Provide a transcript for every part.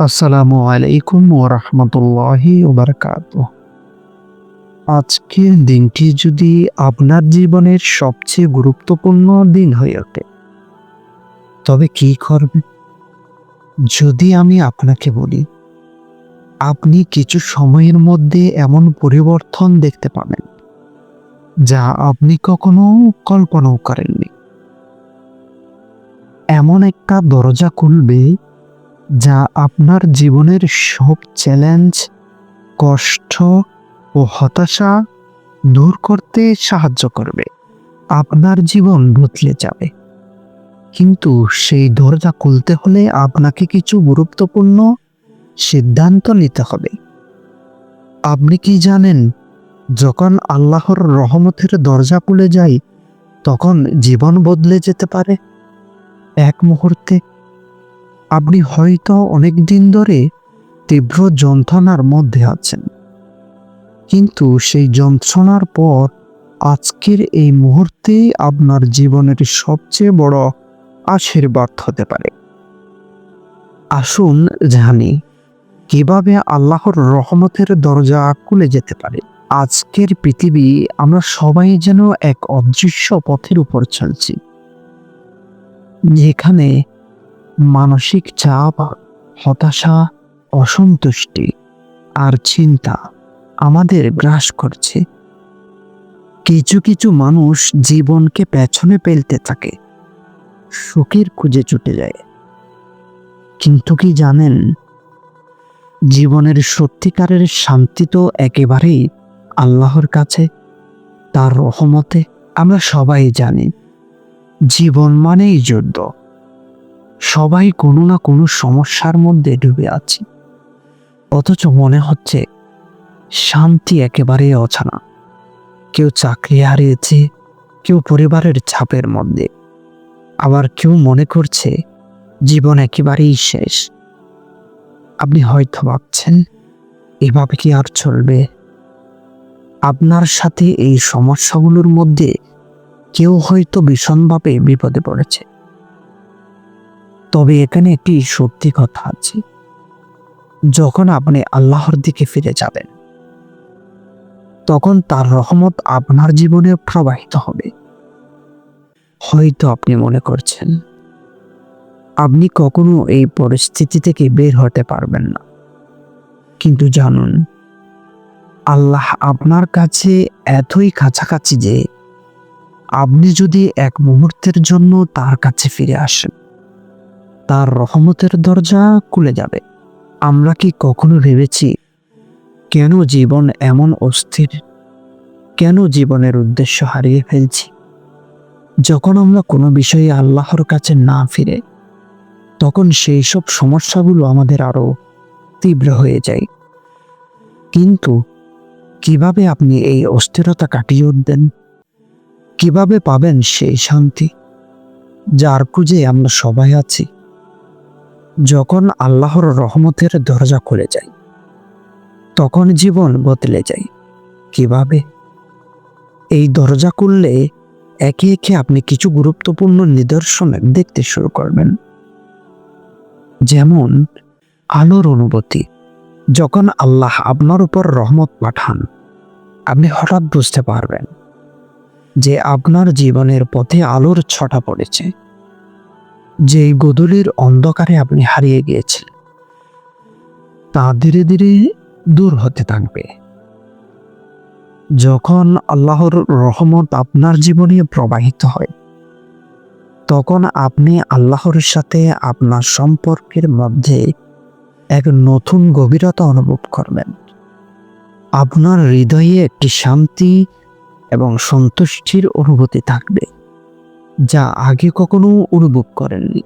আসসালামু আলাইকুম ওরহমতুল্লাহি ওবরকাত আজকের দিনটি যদি আপনার জীবনের সবচেয়ে গুরুত্বপূর্ণ দিন হয়ে ওঠে, তবে কি করবেন যদি আমি আপনাকে বলি, আপনি কিছু সময়ের মধ্যে এমন পরিবর্তন দেখতে পাবেন, যা আপনি কখনো কল্পনাও করেননি। এমন একটা দরজা খুলবে যা আপনার জীবনের সব চ্যালেঞ্জ, কষ্ট ও হতাশা দূর করতে সাহায্য করবে। আপনার জীবন বদলে যাবে। কিন্তু সেই দরজা খুলতে হলে আপনাকে কিছু গুরুত্বপূর্ণ সিদ্ধান্ত নিতে হবে। আপনি কি জানেন, যখন আল্লাহর রহমতের দরজা খুলে যায়, তখন জীবন বদলে যেতে পারে? এক মুহূর্তে আপনি হয়তো অনেক দিন ধরে তীব্র যন্ত্রণার মধ্যে আছেন। কিন্তু সেই যন্ত্রণার পর আজকের এই মুহূর্তে আপনার জীবনের সবচেয়ে বড় আশীর্বাদ হতে পারে। আসুন জানি, কীভাবে আল্লাহর রহমতের দরজা খুলে যেতে পারে? আজকের পৃথিবী আমরা সবাই যেন এক অদৃশ্য পথের উপর চলছি। যেখানে মানসিক চাপ, হতাশা, অসন্তুষ্টি আর চিন্তা আমাদের গ্রাস করছে। কিছু কিছু মানুষ জীবনকে পেছনে ফেলতে থাকে, সুখের খুঁজে ছুটে যায়। কিন্তু কি জানেন, জীবনের সত্যিকারের শান্তি তো একেবারেই আল্লাহর কাছে, তার রহমতে আমরা সবাই জানি, জীবন মানেই যুদ্ধ। সবাই কোনো না কোনো সমস্যার মধ্যে ডুবে আছি। অথচ মনে হচ্ছে শান্তি একেবারে অছানা কেউ চাকরি হারিয়েছে, কেউ পরিবারের চাপের মধ্যে। আবার কেউ মনে করছে জীবন একেবারেই শেষ। আপনি হয়তো ভাবছেন, এভাবে কি আর চলবে? আপনার সাথে এই সমস্যাগুলোর মধ্যে কেউ হয়তো ভীষণভাবে বিপদে পড়েছে। তবে এখানে একটি সত্যি কথা আছে। যখন আপনি আল্লাহর দিকে ফিরে যাবেন, তখন তার রহমত আপনার জীবনে প্রবাহিত হবে। হয়তো আপনি মনে করছেন, আপনি কখনো এই পরিস্থিতি থেকে বের হতে পারবেন না। কিন্তু জানুন, আল্লাহ আপনার কাছে এতই কাছাকাছি যে, আপনি যদি এক মুহূর্তের জন্য তার কাছে ফিরে আসেন তার রহমতের দরজা খুলে যাবে। আমরা কি কখনো ভেবেছি, কেন জীবন এমন অস্থির? কেন জীবনের উদ্দেশ্য হারিয়ে ফেলছি? যখন আমরা কোনো বিষয়ে আল্লাহর কাছে না ফিরে, তখন সেই সব সমস্যাগুলো আমাদের আরও তীব্র হয়ে যায়। কিন্তু কীভাবে আপনি এই অস্থিরতা কাটিয়ে উঠবেন? কীভাবে পাবেন সেই শান্তি, যার খুঁজে আমরা সবাই আছি? যখন আল্লাহর রহমতের দরজা খুলে যায়, তখন জীবন বদলে যায়। কীভাবে? এই দরজা খুললে একে একে আপনি কিছু গুরুত্বপূর্ণ নিদর্শন দেখতে শুরু করবেন। যেমন, আলোর অনুভূতি। যখন আল্লাহ আপনার উপর রহমত পাঠান, আপনি হঠাৎ বুঝতে পারবেন যে আপনার জীবনের পথে আলোর ছটা পড়েছে। যে গদুলির অন্ধকারে আপনি হারিয়ে গিয়েছিলেন, তা ধীরে ধীরে দূর হতে থাকবে। যখন আল্লাহর রহমত আপনার জীবনে প্রবাহিত হয়, তখন আপনি আল্লাহর সাথে আপনার সম্পর্কের মধ্যে এক নতুন গভীরতা অনুভব করবেন। আপনার হৃদয়ে একটি শান্তি এবং সন্তুষ্টির অনুভূতি থাকবে। যা আগে কখনো অনুভব করেননি।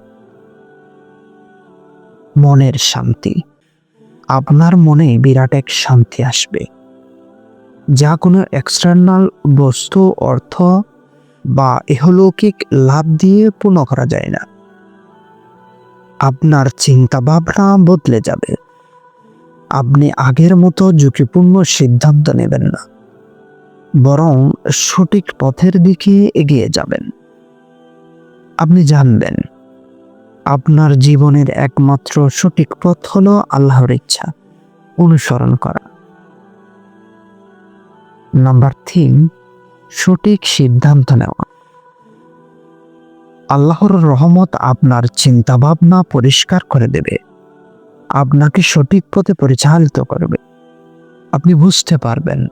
মনের শান্তি। আপনার মনে বিরাট এক শান্তি আসবে। যা কোনো এক্সটার্নাল বস্তু, অর্থ বা এহলৌকিক লাভ দিয়ে পূর্ণ করা যায় না। আপনার চিন্তা ভাবনা বদলে যাবে। আপনি আগের মতো ঝুঁকিপূর্ণ সিদ্ধান্ত নেবেন না। বরং সঠিক পথের দিকে এগিয়ে যাবেন। আপনি জানবেন, আপনার জীবনের একমাত্র সঠিক পথ হলো আল্লাহর ইচ্ছা, অনুসরণ করা। নাম্বার তিন, সঠিক সিদ্ধান্ত নেওয়া। আল্লাহর রহমত আপনার চিন্তা ভাবনা পরিষ্কার করে দেবে। আপনাকে সঠিক পথে পরিচালিত করবে। আপনি বুঝতে পারবেন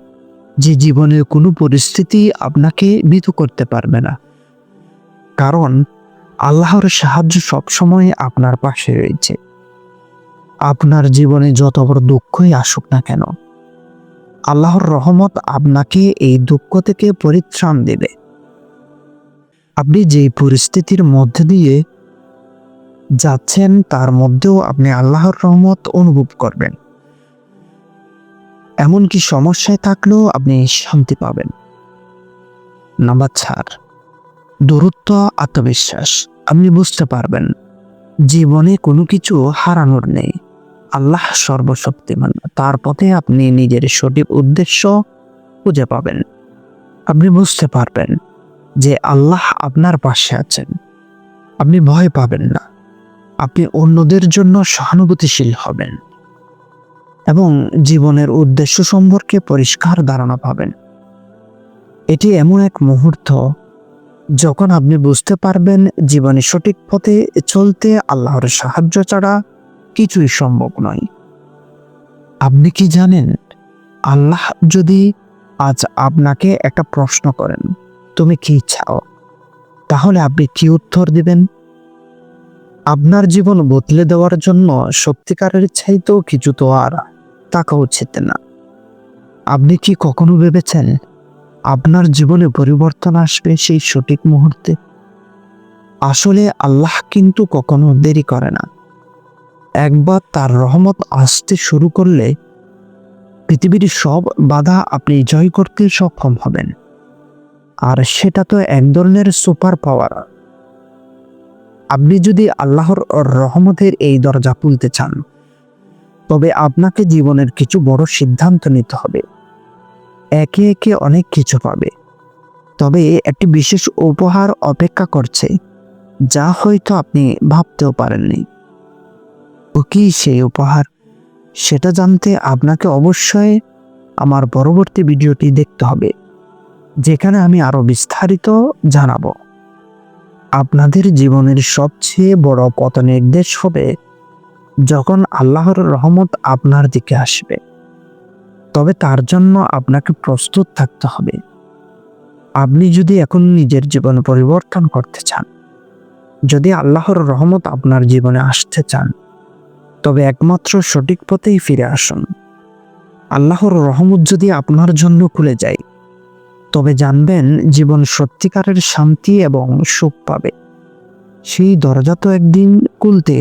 যে জীবনের কোনো পরিস্থিতি আপনাকে মৃত করতে পারবে না। কারণ আল্লাহর সাহায্য সবসময় আপনার পাশে রয়েছে। আপনার জীবনে যত বড় দুঃখই আসুক না কেন, আল্লাহর রহমত আপনাকে এই দুঃখ থেকে পরিত্রাণ দেবে। আপনি যে পরিস্থিতির মধ্যে দিয়ে যাচ্ছেন, তার মধ্যেও আপনি আল্লাহর রহমত অনুভব করবেন। এমনকি সমস্যায় থাকলেও আপনি শান্তি পাবেন। নাম্বার চার, দূরত্ব, আত্মবিশ্বাস। আপনি বুঝতে পারবেন, জীবনে কোনো কিছু হারানোর নেই। আল্লাহ সর্বশক্তিমান, তার পথে আপনি নিজের সঠিক উদ্দেশ্য খুঁজে পাবেন। আপনি বুঝতে পারবেন যে আল্লাহ আপনার পাশে আছেন। আপনি ভয় পাবেন না। আপনি অন্যদের জন্য সহানুভূতিশীল হবেন এবং জীবনের উদ্দেশ্য সম্পর্কে পরিষ্কার ধারণা পাবেন। এটি এমন এক মুহূর্ত যখন আপনি বুঝতে পারবেন জীবনে সঠিক পথে চলতে আল্লাহর সাহায্য ছাড়া কিছুই সম্ভব নয়। আপনি কি জানেন, আল্লাহ যদি আজ আপনাকে একটা প্রশ্ন করেন, তুমি কি চাও? তাহলে আপনি কি উত্তর দিবেন? আপনার জীবন বদলে দেওয়ার জন্য সত্যিকারের চাইতেও কিছু তো আর থাকা উচিত না। আপনি কি কখনো ভেবেছেন আপনার জীবনে পরিবর্তন আসবে সেই সঠিক মুহূর্তে। আসলে আল্লাহ কিন্তু কখনো দেরি করে না। একবার তার রহমত আসতে শুরু করলে পৃথিবীর সব বাধা আপনি জয় করতে সক্ষম হবেন। আর সেটা তো এক ধরনের সুপার পাওয়ার। আপনি যদি আল্লাহর রহমতের এই দরজা খুলতে চান, তবে আপনাকে জীবনের কিছু বড় সিদ্ধান্ত নিতে হবে। একে একে অনেক কিছু পাবে। তবে একটি বিশেষ উপহার অপেক্ষা করছে, যা হয়তো আপনি ভাবতেও পারেননি। ও কি সেই উপহার? সেটা জানতে আপনাকে অবশ্যই আমার পরবর্তী ভিডিওটি দেখতে হবে, যেখানে আমি আরও বিস্তারিত জানাব। আপনাদের জীবনের সবচেয়ে বড় পথ নির্দেশ হবে যখন আল্লাহর রহমত আপনার দিকে আসবে। তবে তার জন্য আপনাকে প্রস্তুত থাকতে হবে। আপনি যদি এখন নিজের জীবন পরিবর্তন করতে চান, যদি আল্লাহর রহমত আপনার জীবনে আসতে চান, তবে একমাত্র সঠিক পথেই ফিরে আসুন। আল্লাহর রহমত যদি আপনার জন্য খুলে যায়, তবে জানবেন জীবন সত্যিকারের শান্তি এবং সুখ পাবে। সেই দরজা তো একদিন খুলতে